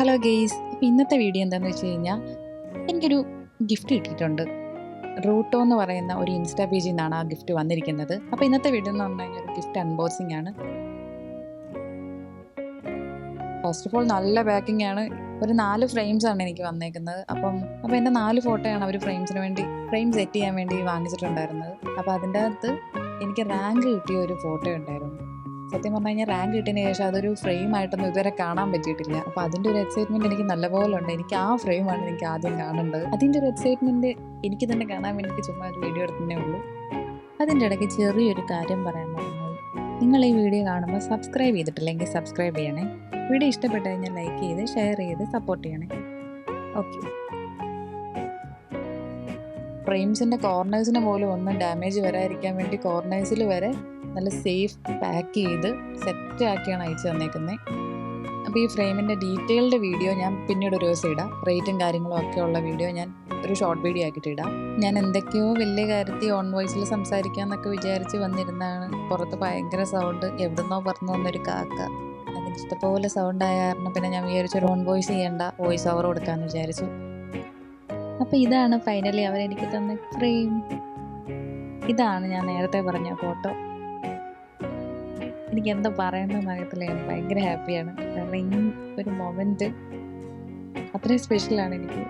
Hello guys ഇന്നത്തെ video എന്താണെന്ന് വെച്ച് കഴിഞ്ഞാൽ എനിക്കൊരു ഗിഫ്റ്റ് കിട്ടിയിട്ടുണ്ട്. റൂട്ടോ എന്ന് പറയുന്ന ഒരു ഇൻസ്റ്റാ പേജിൽ നിന്നാണ് ആ ഗിഫ്റ്റ് വന്നിരിക്കുന്നത്. അപ്പോൾ ഇന്നത്തെ വീഡിയോ എന്ന് പറഞ്ഞു കഴിഞ്ഞാൽ ഒരു ഗിഫ്റ്റ് അൺബോക്സിംഗ് ആണ്. ഫസ്റ്റ് ഓഫ് ഓൾ നല്ല പാക്കിംഗ് ആണ്. ഒരു നാല് ഫ്രെയിംസ് ആണ് എനിക്ക് വന്നേക്കുന്നത്. അപ്പം അപ്പോൾ എന്റെ നാല് ഫോട്ടോയാണ് അവർ ഫ്രെയിംസിന് വേണ്ടി ഫ്രെയിം സെറ്റ് ചെയ്യാൻ വേണ്ടി വാങ്ങിച്ചിട്ടുണ്ടായിരുന്നത്. അപ്പോൾ അതിന്റെ അകത്ത് എനിക്ക് റാങ്ക് കിട്ടിയ ഒരു ഫോട്ടോ ഉണ്ടായിരുന്നു. സത്യം പറഞ്ഞു കഴിഞ്ഞാൽ റാങ്ക് കിട്ടിയതിന് ശേഷം അതൊരു ഫ്രെയിം ആയിട്ടൊന്നും ഇതുവരെ കാണാൻ പറ്റിയിട്ടില്ല. അപ്പോൾ അതിന്റെ ഒരു എക്സൈറ്റ്മെന്റ് എനിക്ക് നല്ലപോലെ ഉണ്ട് എനിക്ക് ആ ഫ്രെയിമാണ് എനിക്ക് ആദ്യം കാണേണ്ടത്. അതിന്റെ ഒരു എക്സൈറ്റ്മെന്റ് എനിക്ക് തന്നെ കാണാൻ വേണ്ടി ചുമ്മാ ഒരു വീഡിയോ എടുത്തേ ഉള്ളൂ. അതിന്റെ ഇടയ്ക്ക് ചെറിയൊരു കാര്യം പറയാൻ പറഞ്ഞു നിങ്ങൾ ഈ വീഡിയോ കാണുമ്പോൾ സബ്സ്ക്രൈബ് ചെയ്തിട്ടില്ലെങ്കിൽ സബ്സ്ക്രൈബ് ചെയ്യണേ. വീഡിയോ ഇഷ്ടപ്പെട്ട് കഴിഞ്ഞാൽ ലൈക്ക് ചെയ്ത് ഷെയർ ചെയ്ത് സപ്പോർട്ട് ചെയ്യണേ. ഓക്കെ ഫ്രെയിംസിന്റെ കോർണേഴ്സിന് പോലും ഒന്നും ഡാമേജ് വരാതിരിക്കാൻ വേണ്ടി കോർണേഴ്സിൽ വരെ നല്ല സേഫ് പാക്ക് ചെയ്ത് സെറ്റ് ആക്കിയാണ് അയച്ചു തന്നേക്കുന്നത് അപ്പോൾ ഈ ഫ്രെയിമിന്റെ ഡീറ്റെയിൽഡ് വീഡിയോ ഞാൻ പിന്നീട് ഒരു ദിവസം ഇടാം. റേറ്റും കാര്യങ്ങളും ഒക്കെ ഉള്ള വീഡിയോ ഞാൻ ഒരു ഷോർട്ട് വീഡിയോ ആക്കിയിട്ട് ഇടാം. ഞാൻ എന്തൊക്കെയോ വലിയ കാര്യത്തിൽ ഓൺ വോയിസിൽ സംസാരിക്കാമെന്നൊക്കെ വിചാരിച്ച് വന്നിരുന്നാണ് പുറത്ത് ഭയങ്കര സൗണ്ട് എവിടുന്നോ പറഞ്ഞു വന്നൊരു കാക്ക. അതിന് ഇഷ്ടപോലെ സൗണ്ട് ആയ കാരണം പിന്നെ ഞാൻ വിചാരിച്ചു ഒരു ഓൺ വോയിസ് ചെയ്യേണ്ട വോയിസ് ഓവർ കൊടുക്കാമെന്ന് വിചാരിച്ചു. അപ്പോൾ ഇതാണ് ഫൈനലി അവരെനിക്ക് തന്ന ഫ്രെയിം ഇതാണ് ഞാൻ നേരത്തെ പറഞ്ഞ ഫോട്ടോ എനിക്ക് എന്താ പറയണമെന്ന് അറിയത്തില്ല. ഞാൻ ഭയങ്കര ഹാപ്പിയാണ് കാരണം ഈ ഒരു മൊമെന്റ് അത്രയും സ്പെഷ്യലാണ് എനിക്ക്.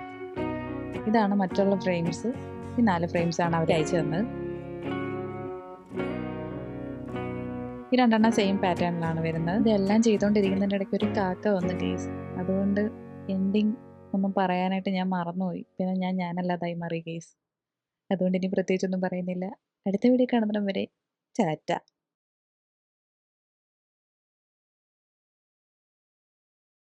ഇതാണ് മറ്റുള്ള ഫ്രെയിംസ് ഈ നാല് ഫ്രെയിംസ് ആണ് അവർ അയച്ചു തന്നത്. ഈ രണ്ടെണ്ണം സെയിം പാറ്റേണിലാണ് വരുന്നത്. ഇതെല്ലാം ചെയ്തുകൊണ്ടിരിക്കുന്നതിന്റെ ഇടയ്ക്ക് ഒരു കാക്ക വന്നു കേസ് അതുകൊണ്ട് എൻഡിങ് ഒന്നും പറയാനായിട്ട് ഞാൻ മറന്നുപോയി. പിന്നെ ഞാൻ ഞാനല്ലാതായി മാറി കേസ് അതുകൊണ്ട് ഇനി പ്രത്യേകിച്ചൊന്നും പറയുന്നില്ല. അടുത്ത വീഡിയോ കാണുന്നിടം വരെ ചാറ്റ.